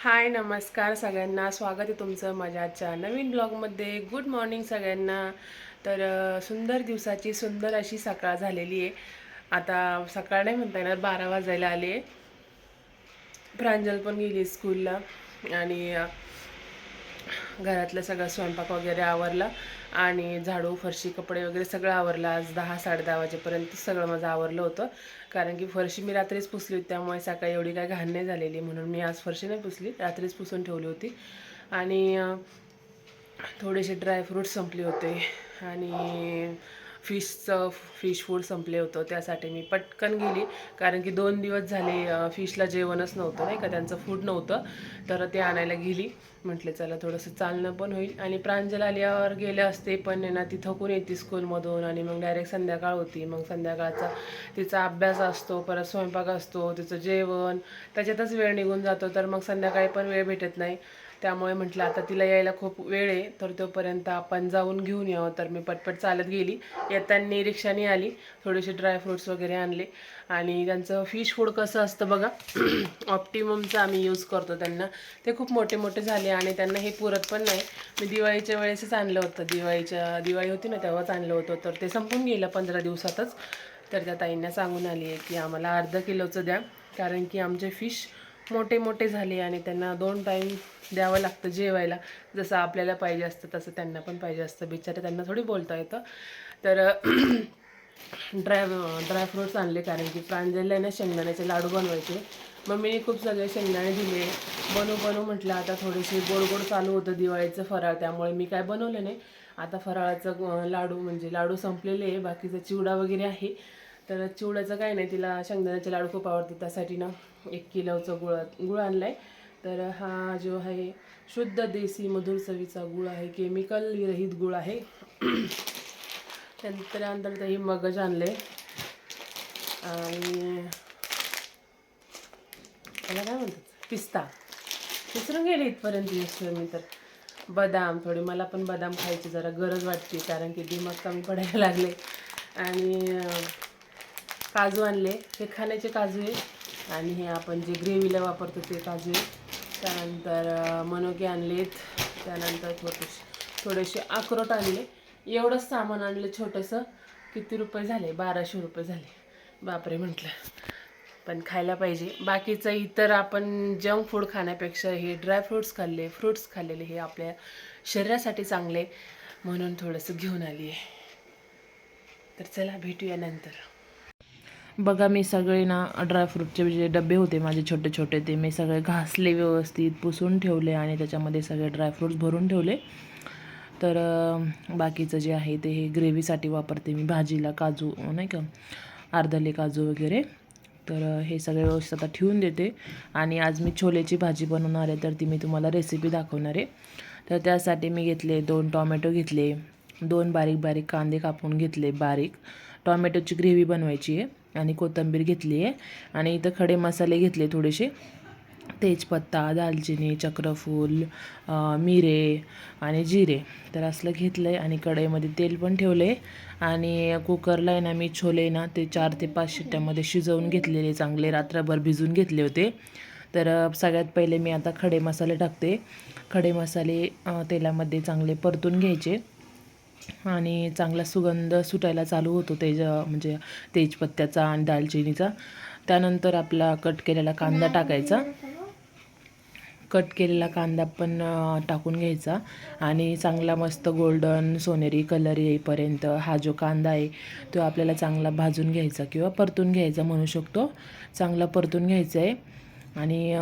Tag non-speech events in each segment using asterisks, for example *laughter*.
हाय नमस्कार सगळ्यांना. स्वागत आहे तुमचं माझ्याच्या नवीन ब्लॉगमध्ये. गुड मॉर्निंग सगळ्यांना. तर सुंदर दिवसाची सुंदर अशी सकाळ झालेली आहे. आता सकाळ नाही म्हणता येणार बारा वाजायला आले प्रांजल पण गेली स्कूलला आणि घरातलं सगळं स्वयंपाक वगैरे आवरला. आणि झाडू फरशी कपडे वगैरे सगळं आवरलं आज दहा साडे दहा वाजेपर्यंत सगळं माझं आवरलं होतं. कारण की फरशी मी रात्रीच पुसली होती त्यामुळे सकाळी एवढी काय घाण नाही झालेली. म्हणून मी आज फरशी नाही पुसली रात्रीच पुसून ठेवली होती. आणि थोडेसे ड्रायफ्रूट संपले होते. आणि फिशचं फिश फूड संपले होतं त्यासाठी मी पटकन गेली. कारण की दोन दिवस झाले फिशला जेवणच नव्हतं नाही का? त्यांचं फूड नव्हतं. तर ते आणायला गेली. म्हटलं चला थोडंसं चालणं पण होईल. आणि प्रांजल आल्यावर गेले असते पण ना ती थकून येते स्कूलमधून? आणि मग डायरेक्ट संध्याकाळ होती. मग संध्याकाळचा तिचा अभ्यास असतो परत स्वयंपाक असतो तिचं जेवण. त्याच्यातच वेळ निघून जातो तर मग संध्याकाळी पण वेळ भेटत नाही. त्यामुळे म्हटलं आता तिला यायला खूप वेळ आहे तर तोपर्यंत आपण जाऊन घेऊन यावं. तर मी पटपट चालत गेली. येताना रिक्षाने आली थोडेसे ड्रायफ्रुट्स वगैरे आणले. आणि त्यांचं फिश फूड कसं असतं बघा. *clears throat* ऑप्टिममचं आम्ही यूज करतो त्यांना. ते खूप मोठे मोठे झाले आणि त्यांना हे पुरत पण नाही. मी दिवाळीच्या वेळेसच आणलं होतं. दिवाळीच्या दिवाळी होती ना तेव्हाच आणलं होतं. तर ते संपून गेलं पंधरा दिवसातच. तर त्या ताईंना सांगून आली आहे की आम्हाला अर्धा किलोचं द्या. कारण की आमचे फिश मोठे मोठे झाले आणि त्यांना दोन टाईम द्यावं लागतं जेवायला. जसं आपल्याला पाहिजे असतं तसं त्यांना पण पाहिजे असतं. बिचारे त्यांना थोडी बोलता येतं. तर *clears throat* ड्राय ड्रायफ्रुट्स आणले कारण की प्रांजलला आहे ना शेंगदाण्याचे लाडू बनवायचे. मग मी खूप सगळे शेंगदाणे दिले. बनू बनवू म्हटलं आता थोडेसे गोड गोड चालू होतं दिवाळीचं फराळ त्यामुळे मी काय बनवलं नाही. आता फराळाचं लाडू म्हणजे लाडू संपलेले आहे बाकीचा चिवडा वगैरे आहे. तर चिवड्याचं काय नाही तिला शेंगदाण्याचे लाडू खूप आवडते त्यासाठी ना एक किलोचं गुळ गुळ आणला आहे तर हा जो आहे शुद्ध देसी मधुर चवीचा गुळ आहे केमिकल रहित गुळ आहे. त्यानंतर त्यानंतर ते मगज आणले. आणि त्याला काय म्हणतात? पिस्ता. विसरून गेले इथपर्यंत विसरून मी तर. बदाम थोडे मला पण बदाम खायची जरा गरज वाटते कारण की दिमाग कमी पडायला लागले. आणि काजू आणले. हे खाण्याचे काजू आहे. आणि हे आपण जे ग्रेव्हीला वापरतो ते काजू आहे. त्यानंतर मनोगे आणलेत. त्यानंतर थोडेसे थोडेसे अक्रोट आणले. एवढंच सामान आणलं छोटंसं. किती रुपये झाले? बाराशे रुपये झाले. बापरे म्हटलं. पण खायला पाहिजे. बाकीचं इतर आपण जंक फूड खाण्यापेक्षा हे ड्रायफ्रूट्स खाल्ले फ्रूट्स खाल्लेले हे आपल्या शरीरासाठी चांगले. म्हणून थोडंसं घेऊन आली आहे तर चला भेटूया नंतर. बघा मी सगळे ना ड्रायफ्रूटचे जे डबे होते माझे छोटे छोटे ते मी सगळे घासले व्यवस्थित पुसून ठेवले आणि त्याच्यामध्ये सगळे ड्रायफ्रूट्स भरून ठेवले. तर बाकीचं जे आहे ते हे ग्रेव्हीसाठी वापरते मी. भाजीला काजू नाही का? अर्धले काजू वगैरे. तर हे सगळे व्यवस्थित आता ठेवून देते. आणि आज मी छोलेची भाजी बनवणार आहे तर ती मी तुम्हाला रेसिपी दाखवणार आहे. तर त्यासाठी मी घेतले दोन टॉमॅटो घेतले दोन बारीक बारीक कांदे कापून घेतले बारीक. टॉमॅटोची ग्रेव्ही बनवायची आहे आणि कोथिंबीर घेतली आहे. आणि इथं खडे मसाले घेतले थोडेसे. तेजपत्ता दालचिनी चक्रफूल मिरे आणि जिरे. तर असलं घेतलं आहे आणि कढईमध्ये तेल पण ठेवलं आहे आणि कुकरला आहे ना मी छोले ना ते चार ते पाच शिट्ट्यामध्ये शिजवून घेतलेले चांगले. रात्रभर भिजून घेतले होते. तर सगळ्यात पहिले मी आता खडे मसाले टाकते. खडे मसाले तेलामध्ये चांगले परतून घ्यायचे. आणि चांगला सुगंध सुटायला चालू होतो तेज म्हणजे तेजपत्त्याचा आणि दालचिनीचा. त्यानंतर आपला कट केलेला कांदा टाकायचा. कट केलेला कांदा पण टाकून घ्यायचा. आणि चांगला मस्त गोल्डन सोनेरी कलर येईपर्यंत हा जो कांदा आहे तो आपल्याला चांगला भाजून घ्यायचा किंवा परतून घ्यायचा म्हणू शकतो. चांगला परतून घ्यायचा आहे. आणि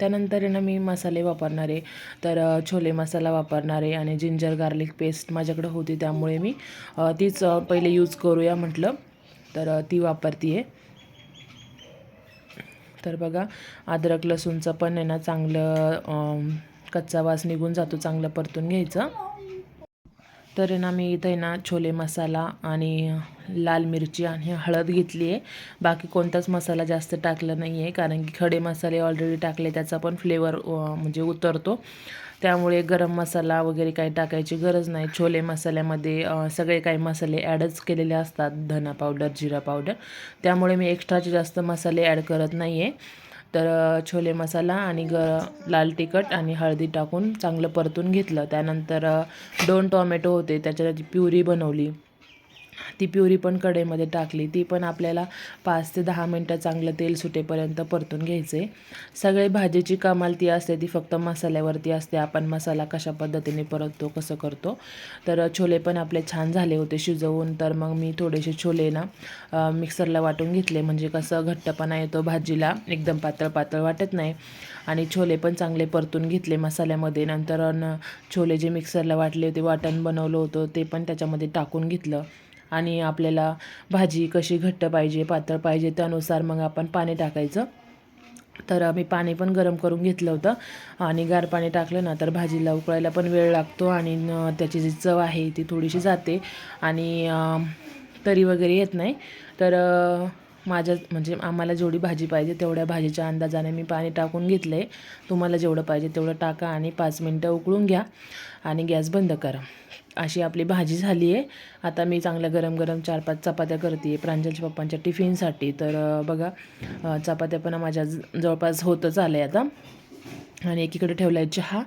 त्यानंतर आहे ना मी मसाले वापरणार आहे. तर छोले मसाला वापरणार आहे आणि जिंजर गार्लिक पेस्ट माझ्याकडे होती त्यामुळे मी तीच पहिले यूज करूया म्हटलं. तर ती वापरते आहे तर बघा अद्रक लसूणचं पण आहे ना चांगलं कच्चा वास निघून जातो चांगलं परतून घ्यायचं. तर ना मी इथं आहे ना छोले मसाला आणि लाल मिरची आणि हळद घेतली आहे. बाकी कोणताच मसाला जास्त टाकला नाही आहे कारण की खडे मसाले ऑलरेडी टाकले त्याचा पण फ्लेवर म्हणजे उतरतो. त्यामुळे गरम मसाला वगैरे काही टाकायची गरज नाही. छोले मसाल्यामध्ये सगळे काही मसाले ॲडच केलेले असतात. धना पावडर जिरा पावडर त्यामुळे मी एक्स्ट्राचे जास्त मसाले ॲड करत नाही आहे तर छोले मसाला आणि ग लाल तिखट आणि हळदी टाकून चांगलं परतून घेतलं. त्यानंतर दोन टोमॅटो होते. त्याच्यात प्युरी बनवली. ती प्युरी पण कढईमध्ये टाकली. ती पण आपल्याला पाच ते दहा मिनटं चांगलं तेल सुटेपर्यंत परतून घ्यायचं. आहे सगळी भाजीची कमाल ती असते ती फक्त मसाल्यावरती असते. आपण मसाला कशा पद्धतीने परततो कसं करतो. तर छोले पण आपले छान झाले होते शिजवून. तर मग मी थोडेसे छोले ना मिक्सरला वाटून घेतले. म्हणजे कसं घट्टपणा येतो भाजीला एकदम पातळ पातळ वाटत नाही. आणि छोले पण चांगले परतून घेतले मसाल्यामध्ये. नंतर छोले जे मिक्सरला वाटले होते वाटण बनवलं होतं ते पण त्याच्यामध्ये टाकून घेतलं. आणि आपल्याला भाजी कशी घट्ट पाहिजे पातळ पाहिजे त्यानुसार मग आपण पाणी टाकायचं. तर मी पाणी पण गरम करून घेतलं होतं. आणि गार पाणी टाकलं ना तर भाजीला उकळायला पण वेळ लागतो आणि न त्याची जी चव आहे ती थोडीशी जाते. आणि तरी वगैरे येत नाही. तर माझ्या म्हणजे आम्हाला जेवढी भाजी पाहिजे तेवढ्या भाजीच्या अंदाजाने मी पाणी टाकून घेतलं आहे तुम्हाला जेवढं पाहिजे तेवढं टाका आणि पाच मिनटं उकळून घ्या. आणि गॅस बंद करा. अशी आपली भाजी झाली आहे. आता मी चांगल्या गरम गरम चार पाच चपात्या करते आहे प्रांजलच्या पप्पांच्या टिफिनसाठी. तर बघा चपात्या पण माझ्या जवळपास होतच आलं आहे आता. आणि एकीकडे ठेवला आहे चहा.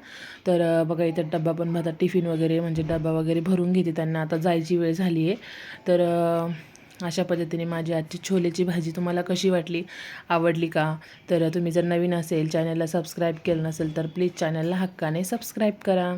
तर बघा इथं डब्बा पण माझा टिफिन वगैरे म्हणजे डब्बा वगैरे भरून घेते. त्यांना आता जायची वेळ झाली आहे. तर अशा पद्धतीने माझी आजची छोलेची भाजी तुम्हाला कशी वाटली? आवडली का? तर तुम्ही जर नवीन असेल चॅनलला सबस्क्राईब केलं नसेल तर प्लीज चॅनलला हक्काने सबस्क्राईब करा.